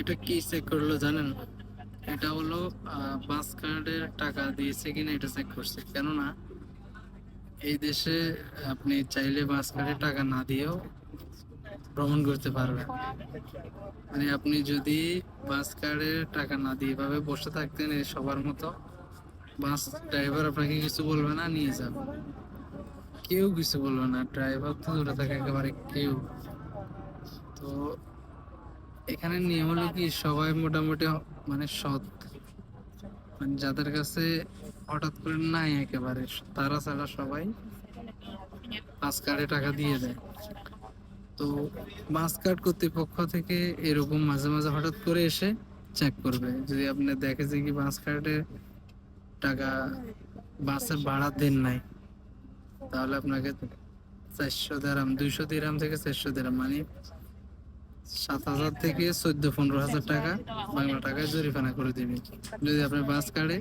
এটা কি চেক করল জানেন? এটা হলো বাস কার্ডের টাকা দিয়েছে কিনা এটা চেক করছে। কেননা এই দেশে আপনি চাইলে বাস কার্ডে টাকা না দিয়েও ভ্রমণ করতে পারবেন। মানে আপনি যদি বাস কার্ডে টাকা না দিয়ে ভাবে বসে থাকতেন সবার মতো বাস ড্রাইভার আপনাকে কিছু বলবে না, নিয়ে যাবে। কেউ কিছু বলবে না ড্রাইভার তো দূরে থাকে, একেবারে কেউ। তো এখানে নিয়ম হলো কি, সবাই মোটামুটি মানে সৎ। মানে যাদের কাছে হঠাৎ করে নাই একেবারে, তারা ছাড়া সবাই বাস কার্ডে টাকা দিয়ে দেয়। তো বাস কার্ড কর্তৃপক্ষ থেকে এরকম মাঝে মাঝে হঠাৎ করে এসে চেক করবে। যদি আপনি দেখে যে কি বাস কার্ডে টাকা বাসের ভাড়া দেন নাই, তাহলে আপনাকে চারশো দেরাম, দুইশো দিরাম থেকে চারশো দিরাম মানে সাত হাজার থেকে চোদ্দ পনেরো হাজার টাকা বাংলা টাকায় জরিমানা করে দিবে। যদি আপনি বাস কার্ডে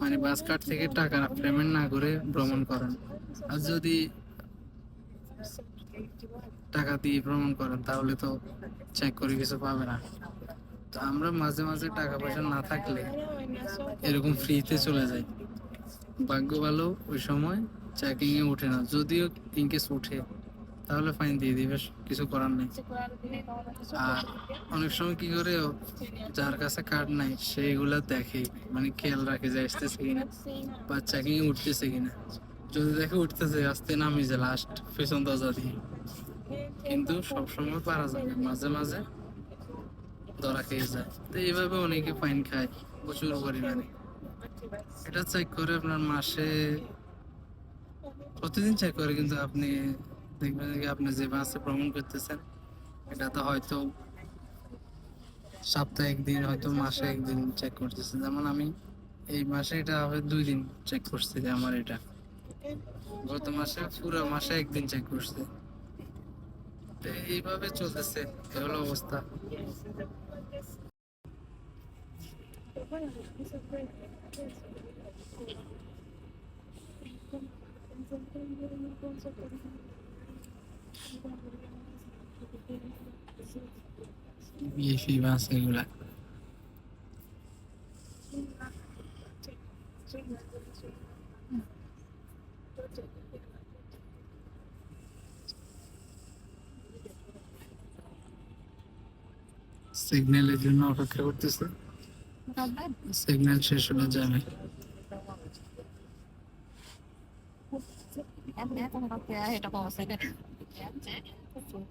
মানে বাস কার্ড থেকে টাকা পেমেন্ট না করে ভ্রমণ করেন। আর যদি টাকা দিয়ে ভ্রমণ করেন, তাহলে তো চেক করে কিছু পাবে না। তো আমরা মাঝে মাঝে টাকা পয়সা না থাকলে এরকম ফ্রিতে চলে যাই। ভাগ্য ভালো ওই সময় চেকিং এ ওঠে না। যদিও ইনকেস ওঠে। তাহলে ফাইন দিয়ে দিবে কিছু করার নেই। আর অনেক সময় কি করে যার কাছে কার্ড নাই সেইগুলা দেখে মানে খেয়াল রাখে যে আসতেছে কিনা বা চেকিং উঠতেছে কিনা যদি দেখে উঠতেছে আসতে নামি যে লাস্ট পেছন দরজা দিয়ে। কিন্তু সবসময় পারা যায় না। মাঝে মাঝে ধরা খেয়ে যায়। তো এইভাবে অনেকে ফাইন খায় প্রচুর পরিমাণে। এটা চেক করে আপনার মাসে প্রতিদিন চেক করে কিন্তু আপনি দেখবেন আপনি যে বাসে ভ্রমণ করতেছেন, এটা তো হয়তো সপ্তাহে একদিন, হয়তো মাসে একদিন চেক করতেছে যেমন আমি এই মাসে এটা হবে দুই দিন চেক করছি যে আমার এটা। গত মাসে, পুরো মাসে একদিন চেক করছে। এইভাবে চলতেছে এই হলো অবস্থা বিএফি বাস এগুলা। সিগন্যালের জন্য অপেক্ষা করতেছে। সিগন্যাল শেষ হলে যাবে। এটা Yeah, I'm.